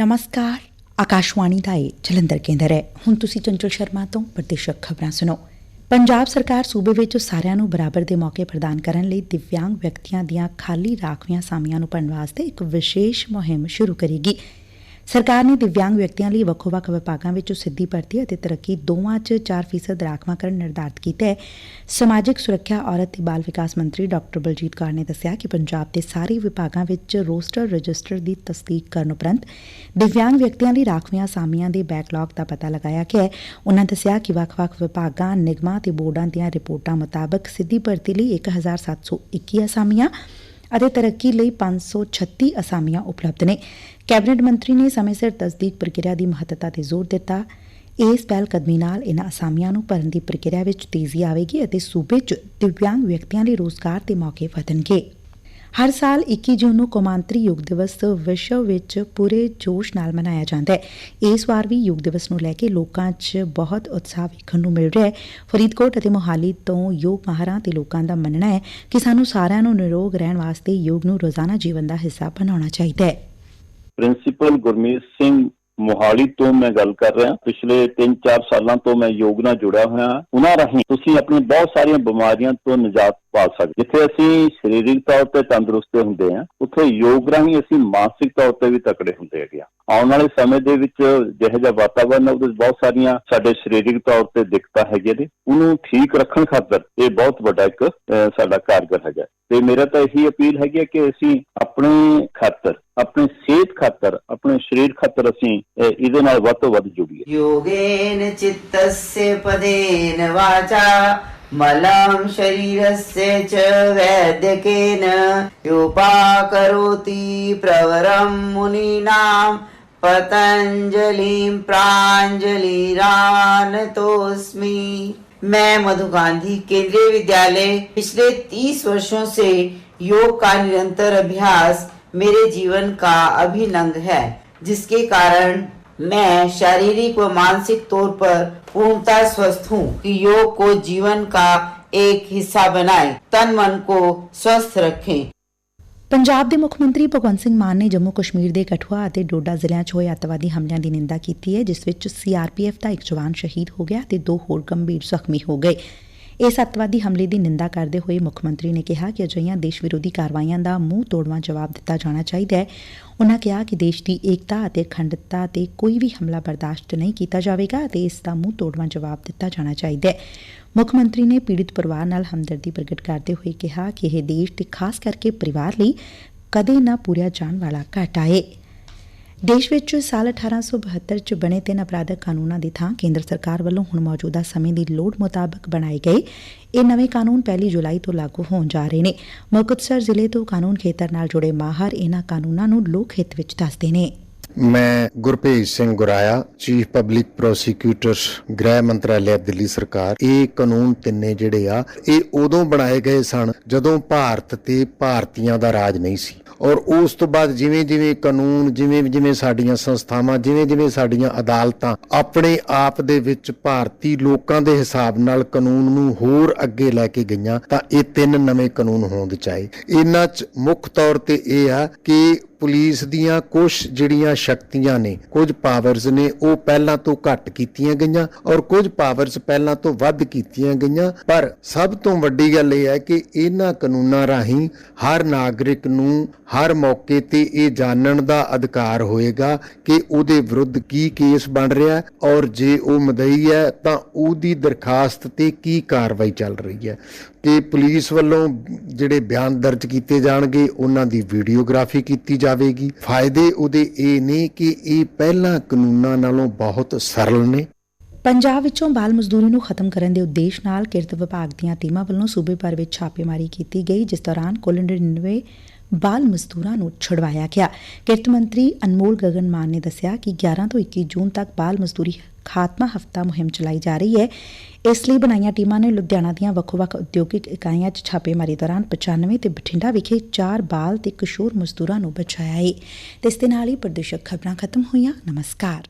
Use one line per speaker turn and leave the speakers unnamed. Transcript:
ਨਮਸਕਾਰ। ਆਕਾਸ਼ਵਾਣੀ ਦਾ ਇਹ ਜਲੰਧਰ ਕੇਂਦਰ ਹੈ। ਹੁਣ ਤੁਸੀਂ ਚੰਚਲ ਸ਼ਰਮਾ ਤੋਂ ਪ੍ਰਦੇਸ਼ਕ ਖਬਰਾਂ ਸੁਣੋ। ਪੰਜਾਬ ਸਰਕਾਰ ਸੂਬੇ ਵਿੱਚ ਸਾਰਿਆਂ ਨੂੰ ਬਰਾਬਰ ਦੇ ਮੌਕੇ ਪ੍ਰਦਾਨ ਕਰਨ ਲਈ ਦਿਵਿਆਂਗ ਵਿਅਕਤੀਆਂ ਦੀਆਂ ਖਾਲੀ ਰਾਖਵੀਆਂ ਸਾਮੀਆਂ ਨੂੰ ਭਰਨ ਵਾਸਤੇ ਇੱਕ ਵਿਸ਼ੇਸ਼ ਮੁਹਿੰਮ ਸ਼ੁਰੂ ਕਰੇਗੀ। ਸਰਕਾਰ ਨੇ ਦਿਵਿਆਂਗ ਵਿਅਕਤੀਆਂ ਲਈ ਵੱਖੋ-ਵੱਖ ਵਿਭਾਗਾਂ ਵਿੱਚ ਸਿੱਧੀ ਭਰਤੀ ਅਤੇ ਤਰੱਕੀ ਦੋਵਾਂ 'ਚ 4% ਰਾਖਵਾਂਕਰਨ ਨਿਰਧਾਰਤ ਕੀਤਾ। ਹੈ ਸਮਾਜਿਕ ਸੁਰੱਖਿਆ, ਔਰਤ ਤੇ ਬਾਲ ਵਿਕਾਸ ਮੰਤਰੀ ਡਾਕਟਰ ਬਲਜੀਤ ਕੌਰ ਨੇ ਦੱਸਿਆ ਕਿ ਪੰਜਾਬ ਦੇ ਸਾਰੇ ਵਿਭਾਗਾਂ ਵਿੱਚ ਰੋਸਟਰ ਰਜਿਸਟਰ ਦੀ ਤਸਦੀਕ ਕਰਨ ਉਪਰੰਤ ਦਿਵਿਆਂਗ ਵਿਅਕਤੀਆਂ ਲਈ ਰਾਖਵੀਆਂ ਸਾਮੀਆਂ ਦੇ ਬੈਕਲਾਗ ਦਾ ਪਤਾ ਲਗਾਇਆ ਗਿਆ ਹੈ। ਉਨ੍ਹਾਂ ਦੱਸਿਆ ਕਿ ਵੱਖ-ਵੱਖ ਵਿਭਾਗਾਂ, ਨਿਗਮਾਂ ਤੇ ਬੋਰਡਾਂ ਦੀਆਂ ਰਿਪੋਰਟਾਂ ਮੁਤਾਬਕ ਸਿੱਧੀ ਭਰਤੀ ਲਈ 1721 ਅਸਾਮੀਆਂ ਅਤੇ ਤਰੱਕੀ ਲਈ 536 ਅਸਾਮੀਆਂ ਉਪਲਬਧ ਨੇ। ਕੈਬਨਿਟ ਮੰਤਰੀ ਨੇ ਸਮੇਂ ਸਿਰ ਤਸਦੀਕ ਪ੍ਰਕਿਰਿਆ ਦੀ ਮਹੱਤਤਾ ਤੇ ਜ਼ੋਰ ਦਿੱਤਾ। ਇਸ ਪਹਿਲ ਕਦਮੀ ਨਾਲ ਇਨ੍ਹਾਂ ਅਸਾਮੀਆਂ ਨੂੰ ਭਰਨ ਦੀ ਪ੍ਰਕਿਰਿਆ ਵਿੱਚ ਤੇਜ਼ੀ ਆਵੇਗੀ ਅਤੇ ਸੂਬੇ 'ਚ ਦਿਵਿਆਂਗ ਵਿਅਕਤੀਆਂ ਲਈ ਰੋਜ਼ਗਾਰ ਦੇ ਮੌਕੇ ਵਧਣਗੇ। ਹਰ ਸਾਲ 21 ਜੂਨ ਨੂੰ ਕੌਮਾਂਤਰੀ ਯੋਗ ਦਿਵਸ ਵਿਸ਼ਵ ਵਿੱਚ ਪੂਰੇ ਜੋਸ਼ ਨਾਲ ਮਨਾਇਆ ਜਾਂਦਾ ਹੈ। ਇਸ ਵਾਰ ਵੀ ਯੋਗ ਦਿਵਸ ਨੂੰ ਲੈ ਕੇ ਲੋਕਾਂ 'ਚ ਬਹੁਤ ਉਤਸ਼ਾਹ ਵੇਖਣ ਨੂੰ ਮਿਲ ਰਿਹਾ ਹੈ। ਫਰੀਦਕੋਟ ਅਤੇ ਮੋਹਾਲੀ ਤੋਂ ਯੋਗ ਮਾਹਰਾਂ ਤੇ ਲੋਕਾਂ ਦਾ ਮੰਨਣਾ ਹੈ ਕਿ ਸਾਨੂੰ ਸਾਰਿਆਂ ਨੂੰ ਨਿਰੋਗ ਰਹਿਣ ਵਾਸਤੇ ਯੋਗ ਨੂੰ ਰੋਜ਼ਾਨਾ ਜੀਵਨ ਦਾ ਹਿੱਸਾ ਬਣਾਉਣਾ ਚਾਹੀਦਾ ਹੈ।
ਪ੍ਰਿੰਸੀਪਲ ਗੁਰਮੀਤ ਸਿੰਘ ਮੋਹਾਲੀ ਤੋਂ ਮੈਂ ਗੱਲ ਕਰ ਰਿਹਾ। ਪਿਛਲੇ 3-4 ਸਾਲਾਂ ਤੋਂ ਮੈਂ ਯੋਗ ਨਾਲ ਜੁੜਿਆ ਹੋਇਆ ਉਹਨਾਂ ਰਾਹੀਂ ਤੁਸੀਂ ਆਪਣੀ ਬਹੁਤ ਸਾਰੀਆਂ ਬਿਮਾਰੀਆਂ ਤੋਂ ਨਿਜਾਤ ਪਾ ਸਕਦੇ। ਜਿੱਥੇ ਅਸੀਂ ਸਰੀਰਕ ਤੌਰ ਤੇ ਤੰਦਰੁਸਤ ਹੁੰਦੇ ਹਾਂ, ਉੱਥੇ ਯੋਗ ਰਾਹੀਂ ਅਸੀਂ ਮਾਨਸਿਕ ਤੌਰ ਤੇ ਵੀ ਤਕੜੇ ਹੁੰਦੇ ਹੈਗੇ ਆਉਣ ਵਾਲੇ ਸਮੇਂ ਦੇ ਵਿੱਚ ਜਿਹੋ ਜਿਹਾ ਵਾਤਾਵਰਨ ਹੈ, ਉਹਦੇ ਵਿੱਚ ਬਹੁਤ ਸਾਰੀਆਂ ਸਾਡੇ ਸਰੀਰਕ ਤੌਰ ਤੇ ਦਿੱਕਤਾਂ ਹੈਗੀਆਂ ਨੇ। ਉਹਨੂੰ ਠੀਕ ਰੱਖਣ ਖਾਤਰ ਇਹ ਬਹੁਤ ਵੱਡਾ ਇੱਕ ਸਾਡਾ ਕਾਰਗਰ ਹੈਗਾ। ਤੇ ਮੇਰਾ ਤਾਂ ਇਹੀ ਅਪੀਲ ਹੈਗੀ ਹੈ ਕਿ ਅਸੀਂ ਆਪਣੇ ਖਾਤਰ, ਆਪਣੀ ਸਿਹਤ ਖਾਤਰ ਆਪਣੇ ਸਰੀਰ ਖਾਤਰ ਅਸੀਂ ਅਹ, ਇਹਦੇ ਨਾਲ ਵੱਧ ਤੋਂ ਵੱਧ ਜੁੜੀਏ
योगेन चित्तस्य पदेन वाचा मलं शरीरस्य च वैद्यकेन योपाकरोति प्रवरं मुनीनां पतञ्जलिं प्राञ्जलिरानतोऽस्मि मैं मधु गांधी केंद्रीय विद्यालय पिछले 30 वर्षों से योग का निरंतर अभ्यास मेरे जीवन का अभिनंग है जिसके कारण मैं शारीरिक व मानसिक तौर पर पूर्णतः स्वस्थ हूँ कि योग को जीवन का एक हिस्सा बनाएं, तन मन को स्वस्थ रखें
ਪੰਜਾਬ ਦੇ ਮੁੱਖ ਮੰਤਰੀ ਭਗਵੰਤ ਸਿੰਘ ਮਾਨ ਨੇ ਜੰਮੂ ਕਸ਼ਮੀਰ ਦੇ ਕਠੂਆ ਅਤੇ ਡੋਡਾ ਜ਼ਿਲ੍ਹਿਆਂ 'ਚ ਹੋਏ ਅੱਤਵਾਦੀ ਹਮਲਿਆਂ ਦੀ ਨਿੰਦਾ ਕੀਤੀ ਹੈ ਜਿਸ ਵਿੱਚ ਸੀਆਰਪੀਐਫ ਦਾ ਇੱਕ ਜਵਾਨ ਸ਼ਹੀਦ ਹੋ ਗਿਆ ਤੇ ਦੋ ਹੋਰ ਗੰਭੀਰ ਜ਼ਖਮੀ ਹੋ ਗਏ ਇਸ ਅੱਤਵਾਦੀ ਹਮਲੇ ਦੀ ਨਿੰਦਾ ਕਰਦੇ ਹੋਏ ਮੁੱਖ ਮੰਤਰੀ ਨੇ ਕਿਹਾ ਕਿ ਅਜਿਹੀਆਂ ਦੇਸ਼ ਵਿਰੋਧੀ ਕਾਰਵਾਈਆਂ ਦਾ ਮੂੰਹ ਤੋੜਵਾਂ ਜਵਾਬ ਦਿੱਤਾ ਜਾਣਾ ਚਾਹੀਦਾ ਹੈ। ਉਨ੍ਹਾਂ ਕਿਹਾ ਕਿ ਦੇਸ਼ ਦੀ ਏਕਤਾ ਅਤੇ ਅਖੰਡਤਾ ਤੇ ਕੋਈ ਵੀ ਹਮਲਾ ਬਰਦਾਸ਼ਤ ਨਹੀਂ ਕੀਤਾ ਜਾਵੇਗਾ ਅਤੇ ਇਸ ਦਾ ਮੂੰਹ ਤੋੜਵਾਂ ਜਵਾਬ ਦਿੱਤਾ ਜਾਣਾ ਚਾਹੀਦਾ ਹੈ। ਮੁੱਖ ਮੰਤਰੀ ਨੇ ਪੀੜਿਤ ਪਰਿਵਾਰ ਨਾਲ ਹਮਦਰਦੀ ਪ੍ਰਗਟ ਕਰਦੇ ਹੋਏ ਕਿਹਾ ਕਿ ਇਹ ਦੇਸ਼ ਤੇ ਖਾਸ ਕਰਕੇ ਪਰਿਵਾਰ ਲਈ ਕਦੇ ਨਾ ਪੂਰਿਆ ਜਾਣ ਵਾਲਾ ਘਾਟਾ ਹੈ ਦੇਸ਼ ਵਿੱਚ ਸਾਲ 1872 ਚ ਬਣੇ ਤਿੰਨ ਅਪਰਾਧਕ ਕਾਨੂੰਨਾਂ ਦੀ ਥਾਂ ਕੇਂਦਰ ਸਰਕਾਰ ਵੱਲੋਂ ਹੁਣ ਮੌਜੂਦਾ ਸਮੇਂ ਦੀ ਲੋੜ ਮੁਤਾਬਕ ਬਣਾਏ ਗਏ। ਇਹ ਨਵੇਂ ਕਾਨੂੰਨ ਪਹਿਲੀ ਜੁਲਾਈ ਤੋਂ ਲਾਗੂ ਹੋਣ ਜਾ ਰਹੇ ਨੇ। ਮੁਕਤਸਰ ਜ਼ਿਲ੍ਹੇ ਤੋਂ ਕਾਨੂੰਨ ਖੇਤਰ ਨਾਲ ਜੁੜੇ ਮਾਹਰ ਇਹਨਾਂ ਕਾਨੂੰਨਾਂ ਨੂੰ ਲੋਕ ਹਿੱਤ ਵਿੱਚ ਦੱਸਦੇ ਨੇ।
ਮੈਂ Gurbhej Singh Guraya chief public prosecutor ਗ੍ਰਹਿ ਮੰਤਰਾਲੇ ਦਿੱਲੀ ਸਰਕਾਰ। ਇਹ ਕਾਨੂੰਨ ਤਿੰਨੇ ਜਿਹੜੇ ਆ, ਇਹ ਉਦੋਂ ਬਣਾਏ ਗਏ ਸਨ ਜਦੋਂ ਭਾਰਤ ਤੇ ਭਾਰਤੀਆਂ ਦਾ ਰਾਜ ਨਹੀਂ ਸੀ। ਔਰ ਉਸ ਤੋਂ ਬਾਅਦ ਜਿਵੇਂ ਜਿਵੇਂ ਕਾਨੂੰਨ, ਜਿਵੇਂ ਜਿਵੇਂ ਸਾਡੀਆਂ ਸੰਸਥਾਵਾਂ, ਜਿਵੇਂ ਜਿਵੇਂ ਸਾਡੀਆਂ ਅਦਾਲਤਾਂ ਆਪਣੇ ਆਪ ਦੇ ਵਿੱਚ ਭਾਰਤੀ ਲੋਕਾਂ ਦੇ ਹਿਸਾਬ ਨਾਲ ਕਾਨੂੰਨ ਨੂੰ ਹੋਰ ਅੱਗੇ ਲੈ ਕੇ ਗਈਆਂ, ਤਾਂ ਇਹ ਤਿੰਨ ਨਵੇਂ ਕਾਨੂੰਨ ਹੋਂਦ ਚ ਆਏ ਇਹਨਾਂ ਚ ਮੁੱਖ ਤੌਰ ਤੇ ਇਹ ਆ ਕਿ ਪੁਲਿਸ ਦੀਆਂ ਕੁਝ ਜਿਹੜੀਆਂ ਸ਼ਕਤੀਆਂ ਨੇ, ਕੁਝ ਪਾਵਰਸ ਨੇ, ਉਹ ਪਹਿਲਾਂ ਤੋਂ ਘੱਟ ਕੀਤੀਆਂ ਗਈਆਂ ਔਰ ਕੁਝ ਪਾਵਰਸ ਪਹਿਲਾਂ ਤੋਂ ਵੱਧ ਕੀਤੀਆਂ ਗਈਆਂ। ਪਰ ਸਭ ਤੋਂ ਵੱਡੀ ਗੱਲ ਇਹ ਹੈ ਕਿ ਇਹਨਾਂ ਕਾਨੂੰਨਾਂ ਰਾਹੀਂ ਹਰ ਨਾਗਰਿਕ ਨੂੰ ਹਰ ਮੌਕੇ ਤੇ ਇਹ ਜਾਣਨ ਦਾ ਅਧਿਕਾਰ ਹੋਏਗਾ ਕਿ ਉਹਦੇ ਵਿਰੁੱਧ ਕੀ ਕੇਸ ਬਣ ਰਿਹਾ ਔਰ ਜੇ ਉਹ ਮਦਈ ਹੈ ਤਾਂ ਉਹਦੀ ਦਰਖਾਸਤ ਤੇ ਕੀ ਕਾਰਵਾਈ ਚੱਲ ਰਹੀ ਹੈ। ਕਿ ਪੁਲਿਸ ਵੱਲੋਂ ਜਿਹੜੇ ਬਿਆਨ ਦਰਜ ਕੀਤੇ ਜਾਣਗੇ, ਉਹਨਾਂ ਦੀ ਵੀਡੀਓਗ੍ਰਾਫੀ ਕੀਤੀ ਜਾ ਜਾਵੇਗੀ। ਫਾਇਦੇ ਉਹਦੇ ਇਹ ਨੇ ਕਿ ਇਹ ਪਹਿਲਾਂ ਕਾਨੂੰਨਾਂ ਨਾਲੋਂ ਬਹੁਤ ਸਰਲ ਨੇ।
ਪੰਜਾਬ ਵਿੱਚੋਂ ਬਾਲ ਮਜ਼ਦੂਰੀ ਨੂੰ ਖਤਮ ਕਰਨ ਦੇ ਉਦੇਸ਼ ਨਾਲ ਕਿਰਤ ਵਿਭਾਗ ਦੀਆਂ ਟੀਮਾਂ ਵੱਲੋਂ ਸੂਬੇ ਭਰ ਵਿੱਚ ਛਾਪੇਮਾਰੀ ਕੀਤੀ ਗਈ, ਜਿਸ ਦੌਰਾਨ ਕੁੱਲ 99 ਬਾਲ ਮਜ਼ਦੂਰਾਂ ਨੂੰ ਛੁਡਵਾਇਆ ਗਿਆ। ਕਿਰਤ ਮੰਤਰੀ ਅਨਮੋਲ ਗਗਨ ਮਾਨ ਨੇ ਦੱਸਿਆ ਕਿ 11 ਤੋਂ 21 ਜੂਨ ਤੱਕ ਬਾਲ ਮਜ਼ਦੂਰੀ ਖਾਤਮਾ ਹਫਤਾ ਮੁਹਿੰਮ ਚਲਾਈ ਜਾ ਰਹੀ ਹੈ। ਇਸ ਲਈ ਬਣਾਈਆਂ ਟੀਮਾਂ ਨੇ ਲੁਧਿਆਣਾ ਦੀਆਂ ਵੱਖ-ਵੱਖ ਉਦਯੋਗਿਕ ਇਕਾਈਆਂ 'ਚ ਛਾਪੇਮਾਰੀ ਦੌਰਾਨ 95 ਤੇ ਬਠਿੰਡਾ ਵਿਖੇ ਚਾਰ ਬਾਲ ਤੇ ਕਿਸ਼ੋਰ ਮਜ਼ਦੂਰਾਂ ਨੂੰ ਬਚਾਇਆ ਏ। ਤੇ ਇਸ ਦੇ ਨਾਲ ਹੀ ਪ੍ਰਦੇਸ਼ਕ ਖਬਰਾਂ ਖਤਮ ਹੋਈਆਂ। ਨਮਸਕਾਰ।